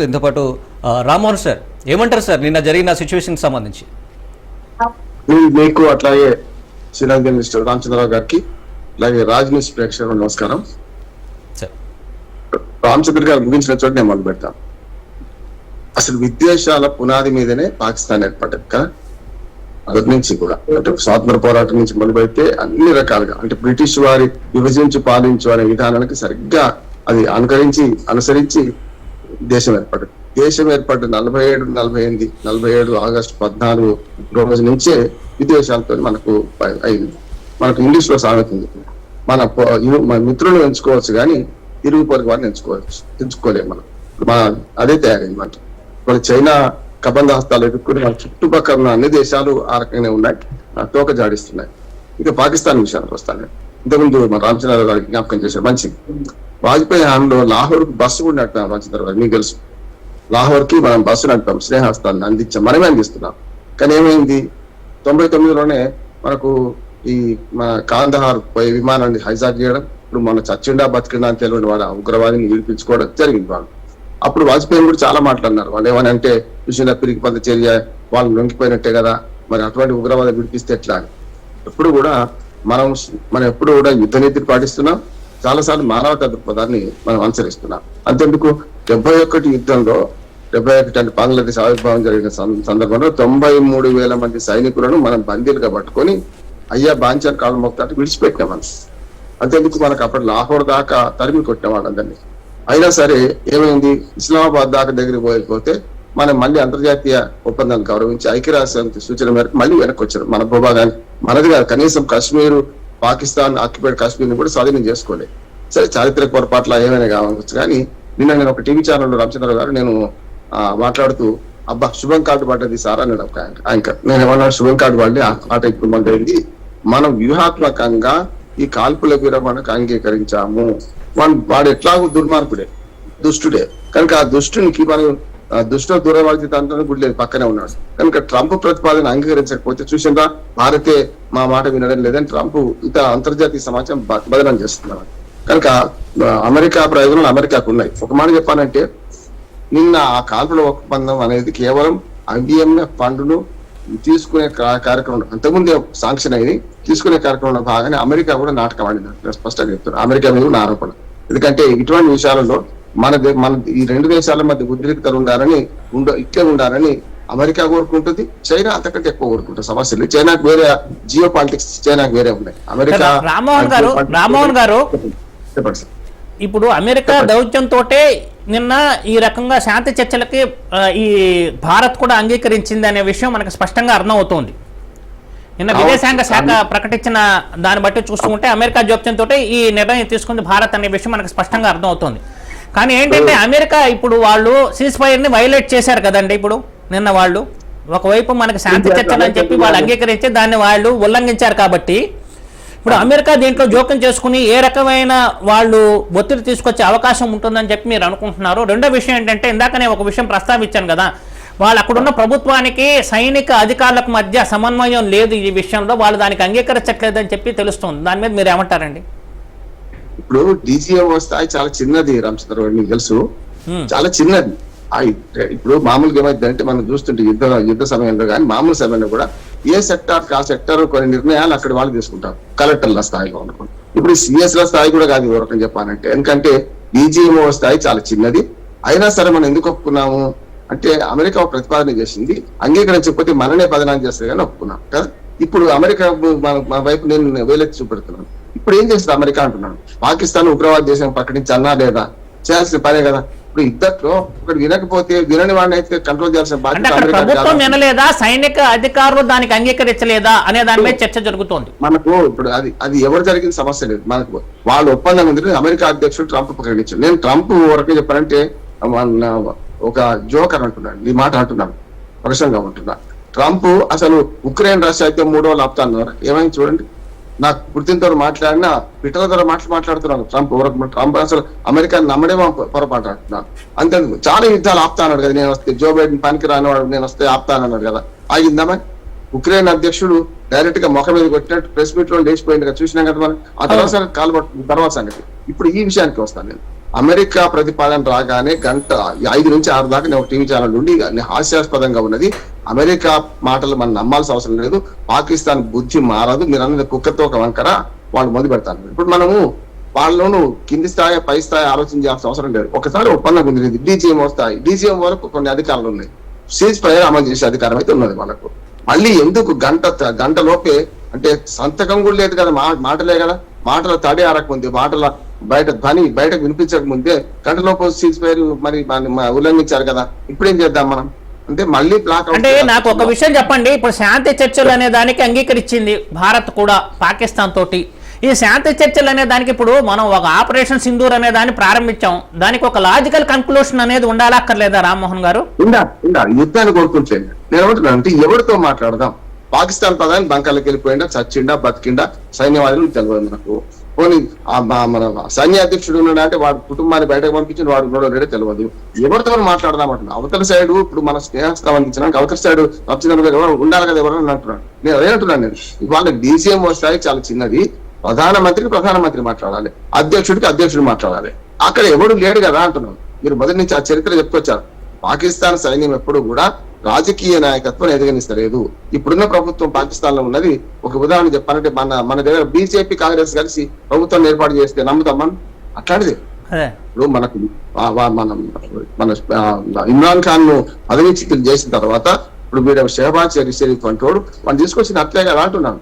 దీంతో పాటు రామ్మోహన్ సార్ ఏమంటారు సార్ నిన్న జరిగిన సిచ్యువేషన్ సంబంధించి? మీకు అట్లాగే శ్రీలంక మినిస్టర్ రామచంద్రరావు గారికి అలాగే రాజ్ న్యూస్ ప్రేక్షకులకు నమస్కారం. రామచంద్ర గారు ముగించిన చోట నేను మొదలు పెడతాను అసలు విద్వేషాల పునాది మీదనే పాకిస్తాన్ ఏర్పడ్డది కదా? మొదటి నుంచి కూడా. అంటే స్వాతంత్ర పోరాటం నుంచి మొదలు పెడితే అన్ని రకాలుగా అంటే బ్రిటిష్ వారి విభజించి పాలించు అనే విధానానికి సరిగ్గా అది అనుకరించి అనుసరించి దేశం ఏర్పడింది దేశం ఏర్పడ్డ నలభై ఏడు నలభై ఎనిమిది నలభై ఏడు ఆగస్టు పద్నాలుగు రోజు నుంచే విదేశాలతో మనకు అయింది. మనకు ఇంగ్లీష్లో సామెత ఉంది. మన మన మిత్రులను ఎంచుకోవచ్చు కానీ ఇరుగు పొరుగు వారిని ఎంచుకోవచ్చు. ఎంచుకోలేము మనం. మన అదే తయారైంది మనకి మన చైనా కబంధ హస్తాలు ఎదుర్కొని మన చుట్టుపక్కల ఉన్న అన్ని దేశాలు ఆ రకంగానే ఉన్నాయి. ఆ తోక జాడిస్తున్నాయి. ఇంకా పాకిస్తాన్ విషయానికి వస్తాను. ఇంతకుముందు మన రామచంద్రరావు గారికి జ్ఞాపకం చేశారు. మంచిది. వాజ్పేయి హామీలో లాహోర్ బస్సు కూడా నడిపాం రామచంద్రరావు గారు మీకు తెలుసు. లాహోర్కి మనం బస్సు నడిపాం స్నేహాస్తాన్ని అందించాం మనమే అందిస్తున్నాం. కానీ ఏమైంది? తొంభై తొమ్మిదిలోనే మనకు ఈ మన కాందహార్ పోయే విమానాన్ని హైజాక్ చేయడం ఇప్పుడు మన చచ్చిండా బతికిండా అని తెలియని వాళ్ళ ఉగ్రవాదిని విడిపించుకోవడం జరిగింది వాళ్ళు. అప్పుడు వాజ్పేయి కూడా చాలా మాట్లాడినారు. వాళ్ళు ఏమని అంటే విషయంలో పిరికి పంత చర్య వాళ్ళు లొంగిపోయినట్టే కదా మరి అటువంటి ఉగ్రవాదం విడిపిస్తే ఎట్లా ఎప్పుడు కూడా మనం మనం ఎప్పుడు కూడా యుద్ధ నీతిని పాటిస్తున్నాం. చాలాసార్లు మానవత మానవతా దృక్పథాన్ని మనం అనుసరిస్తున్నాం. అంతెందుకు? డెబ్బై ఒకటి యుద్ధంలో డెబ్బై ఒకటి అంటే బంగ్లాదేశ్ ఆవిర్భావం జరిగిన సందర్భంలో తొంభై మూడు వేల మంది సైనికులను మనం బందీలుగా పట్టుకొని అయ్యా బాంచారు కాలం మొక్కటి విడిచిపెట్టినాం మనం. అంతేందుకు? మనకు అప్పుడు లాహోర్ దాకా తరిమి కొట్టిన వాళ్ళందరినీ. అయినా సరే ఏమైంది? ఇస్లామాబాద్ దాకా దగ్గరికి పోయిపోతే మనం మళ్ళీ అంతర్జాతీయ ఒప్పందాన్ని గౌరవించి ఐక్యరాజ్య సమితి సూచన మేరకు మళ్ళీ వెనక్కి వచ్చారు మన భూభాగాన్ని. మనది కాదు కనీసం కశ్మీరు పాకిస్తాన్ ఆక్యుపైడ్ కాశ్మీర్ని కూడా స్వాధీనం చేసుకోలేదు సరే చారిత్రక పొరపాట్ల ఏమైనా కావచ్చు కానీ నిన్న నేను ఒక టీవీ ఛానల్లో రామచంద్రరావు గారు నేను ఆ, మాట్లాడుతూ అబ్బా శుభం కార్డు పడ్డది సార్ అన్నాడు ఒక యాంకర్. నేను ఏమన్నాడు శుభం కార్డు పడి ఆట ఇప్పుడు మనది మనం వ్యూహాత్మకంగా ఈ కాల్పుల విరమణకు అంగీకరించాము. వాడు వాడు ఎట్లాగూ దుర్మార్గుడే దుష్టుడే. కనుక ఆ దుష్టునికి మనం దుష్ట దూరవాది అంతా గుడి లేదు పక్కనే ఉన్నాడు. కనుక ట్రంప్ ప్రతిపాదన అంగీకరించకపోతే చూసిందా భారతే మా మాట వినడం లేదని ట్రంప్ ఇతర అంతర్జాతీయ సమాచారం బదనం చేస్తున్నారు. కనుక అమెరికా ప్రయోజనాలు అమెరికాకు ఉన్నాయి. ఒక మాట చెప్పాలంటే నిన్న ఆ కాల్పుల ఒప్పందం అనేది కేవలం ఐబిఎంఎఫ్ ఫండ్ను తీసుకునే కార్యక్రమం అంతకుముందే శాంక్షన్ అయింది తీసుకునే కార్యక్రమంలో భాగంగా అమెరికా కూడా నాటకం ఆడింది. స్పష్టంగా చెప్తున్నారు అమెరికా మీద కూడా నా ఆరోపణ. ఎందుకంటే ఇటువంటి విషయాలలో మన మన ఈ రెండు దేశాల మధ్య ఉద్రిక్తలు ఉండాలని ఉండ ఇట్లే ఉండాలని అమెరికా కోరుకుంటుంది చైనా అంతకంటే ఎక్కువ కోరుకుంటుంది. సమస్యలు చైనాకు వేరే జియో పాలిటిక్స్ చైనాకు వేరే ఉన్నాయి. అమెరికా రామ్మోహన్ గారు, రామ్మోహన్ గారు. చెప్పండి సార్. ఇప్పుడు అమెరికా దౌత్యంతో నిన్న ఈ రకంగా శాంతి చర్చలకి ఈ భారత్ కూడా అంగీకరించింది అనే విషయం మనకు స్పష్టంగా అర్థమవుతోంది. నిన్న అవును. విదేశాంగ శాఖ ప్రకటించిన దాన్ని బట్టి చూసుకుంటే అమెరికా జోక్యంతో ఈ నిర్ణయం తీసుకుంది భారత్ అనే విషయం మనకు స్పష్టంగా అర్థమవుతోంది. కానీ ఏంటంటే అమెరికా ఇప్పుడు వాళ్ళు సీజ్ ఫైర్ని వైలేట్ చేశారు కదండి ఇప్పుడు నిన్న వాళ్ళు. ఒకవైపు మనకి శాంతి చర్చలు అని చెప్పి వాళ్ళు అంగీకరించి దాన్ని వాళ్ళు ఉల్లంఘించారు కాబట్టి ఇప్పుడు అమెరికా దీంట్లో జోక్యం చేసుకుని ఏ రకమైన వాళ్ళు ఒత్తిడి తీసుకొచ్చే అవకాశం ఉంటుందని చెప్పి మీరు అనుకుంటున్నారు. రెండో విషయం ఏంటంటే ఇందాకనే ఒక విషయం ప్రస్తావించాను కదా వాళ్ళు అక్కడున్న ప్రభుత్వానికి సైనిక అధికారులకు మధ్య సమన్వయం లేదు ఈ విషయంలో వాళ్ళు దానికి అంగీకరించట్లేదని చెప్పి తెలుస్తుంది. దాని మీద మీరు ఏమంటారండి? ఇప్పుడు డీజీఎం స్థాయి చాలా చిన్నది రామచంద్ర గారు మీకు తెలుసు. చాలా చిన్నది. ఇప్పుడు మామూలుగా అంటే మనం చూస్తుంటే యుద్ధ యుద్ధ సమయంలో కానీ మామూలు సమయంలో కూడా ఏ సెక్టార్ ఆ సెక్టార్ కొన్ని నిర్ణయాలు అక్కడ వాళ్ళు తీసుకుంటారు. కలెక్టర్ల స్థాయిలో అనుకోండి. ఇప్పుడు సిఎస్ ల స్థాయి కూడా కాదు ఎవరికని చెప్పాలంటే. ఎందుకంటే డీజీఎంఓ స్థాయి చాలా చిన్నది. అయినా సరే మనం ఎందుకు ఒప్పుకున్నాము? అంటే అమెరికా ఒక ప్రతిపాదన చేసింది. అంగీకరించకపోతే మననే పదనాలు చేస్తే కానీ ఒప్పుకున్నాం. కదా? ఇప్పుడు అమెరికా మన వైపు నేను వేలెత్తి చూపెడుతున్నాను. ఇప్పుడు ఏం చేస్తుంది అమెరికా అంటున్నాను పాకిస్తాన్ ఉగ్రవాద దేశం ప్రకటించన్నా లేదా? చేయాల్సిన పనే కదా. ఇప్పుడు ఇద్దట్లో ఒకటి వినకపోతే వినని వాడిని అయితే కంట్రోల్ చేయాల్సిన బాధ్యత ప్రభుత్వం వినలేదా? సైనిక అధికారులు దానికి అంగీకరించలేదా? అనే దాని మీద చర్చ జరుగుతోంది. మనకు ఇప్పుడు అది అది ఎవరు జరిగిన సమస్య లేదు. మనకు వాళ్ళ ఒప్పందం ఉంది. అమెరికా అధ్యక్షుడు ట్రంప్ ప్రకటించారు. నేను ట్రంప్ వరకు చెప్పానంటే ఒక జోకర్ అంటున్నాను ఈ మాట అంటున్నాను ప్రసంగా ఉంటున్నా ట్రంప్ అసలు ఉక్రెయిన్ రష్యా అయితే మూడో లాప్తా అన్నారు ఏమైంది చూడండి. నాకు పుర్తితో మాట్లాడినా ద్వారా మాటలు మాట్లాడుతున్నాను. ట్రంప్ ఎవరికి ట్రంప్ అసలు అమెరికా నమ్మడే పొరపాటు అంటున్నాను అంతే చాలా యుద్ధాలు ఆపుతా అన్నాడు కదా నేను వస్తే జో బైడెన్ పనికి రానివాడు నేను వస్తే ఆపుతానన్నాడు కదా. ఆగిందామా ఉక్రెయిన్ అధ్యక్షుడు డైరెక్ట్గా ముఖం మీద కొట్టినట్టు ప్రెస్ మీట్లో లేచిపోయింది కదా చూసినాం కదా మనం ఆ తర్వాత కాలు తర్వాత సంగతి. ఇప్పుడు ఈ విషయానికి వస్తాను నేను. అమెరికా ప్రతిపాదన రాగానే గంట ఐదు నుంచి ఆరు దాకా నేను ఒక టీవీ ఛానల్ నుండి హాస్యాస్పదంగా ఉన్నది. అమెరికా మాటలు మనం నమ్మాల్సిన అవసరం లేదు. పాకిస్తాన్ బుద్ధి మారదు. మీరు అన్నది కుక్కతో ఒక వంకర వాళ్ళు మొదలు పెడతారు. ఇప్పుడు మనము వాళ్ళను కింది స్థాయి పై స్థాయి ఆలోచన చేయాల్సిన అవసరం లేదు. ఒకసారి ఒప్పందం కుదిరింది డీజీఎం వస్తాయి. డీజీఎం వరకు కొన్ని అధికారులు ఉన్నాయి. సీజ్ ఫైర్ అమలు చేసే అధికారం అయితే ఉన్నది మనకు మళ్ళీ ఎందుకు గంట గంట లోపే అంటే సంతకం కూడా లేదు కదా. మా మాటలే కదా. మాటల తడి ఆరకముందే మాటల బయట ధ్వని బయటకు వినిపించక ముందే గంట లోపు సీజ్ ఫైర్ మరి మన ఉల్లంఘించారు కదా. ఇప్పుడేం చేద్దాం మనం? అంటే మళ్ళీ బ్లాక్ అంటే నాకు ఒక విషయం చెప్పండి. ఇప్పుడు శాంతి చర్చలు అనే దానికి అంగీకరించింది భారత్ కూడా పాకిస్తాన్ తోటి. ఈ శాంతి చర్చలు అనే దానికి ఇప్పుడు మనం ఒక ఆపరేషన్ సింధూర్ అనే దాన్ని ప్రారంభించాం. దానికి ఒక లాజికల్ కన్క్లూషన్ అనేది ఉండాలక్కర్లేదా రామ్మోహన్ గారు? యుద్ధాన్ని కోరుకుంటే. నేను ఏమంటున్నాను అంటే ఎవరితో మాట్లాడదాం? పాకిస్తాన్ ప్రధాని బంకాలకు వెళ్ళిపోయిందా చచ్చిండా బతికిండా సైన్యవాదులు తెలియదు మనకు పోనీ మన సైన్యాధ్యక్షుడు ఉన్నాడు అంటే వాడు కుటుంబాన్ని బయటకు పంపించిన వాడు ఉన్నాడో లేడో తెలియదు ఎవరితో మాట్లాడదాం అంటున్నా. అవతల సైడ్ ఇప్పుడు మన స్నేహస్థం అందించడానికి అవతల సైడ్ రక్షణ ఎవరు ఉండాలి కదా ఎవరు అంటున్నాడు. నేను అదే అంటున్నాను నేను. ఇవాళ డీసీఎం స్థాయి చాలా చిన్నది. ప్రధానమంత్రికి ప్రధానమంత్రి మాట్లాడాలి. అధ్యక్షుడికి అధ్యక్షుడు మాట్లాడాలి. అక్కడ ఎవడు లేడు కదా అంటున్నాను మీరు మొదటి నుంచి ఆ చరిత్ర చెప్పుకొచ్చారు. పాకిస్తాన్ సైన్యం ఎప్పుడు కూడా రాజకీయ నాయకత్వం ఎదగనిస్తలేదు. ఇప్పుడున్న ప్రభుత్వం పాకిస్తాన్లో ఉన్నది. ఒక ఉదాహరణ చెప్పాలంటే మన మన దగ్గర బీజేపీ కాంగ్రెస్ కలిసి ప్రభుత్వం ఏర్పాటు చేస్తే నమ్ముతాం మనం? అట్లాంటిది. ఇప్పుడు మనకు మనం మన ఇమ్రాన్ ఖాన్ను పదవీచ్యుతులు చేసిన తర్వాత ఇప్పుడు వీడు షహబాజ్ షరీఫ్ అంటోడు వాళ్ళు తీసుకొచ్చిన అట్లే కదా అంటున్నాను.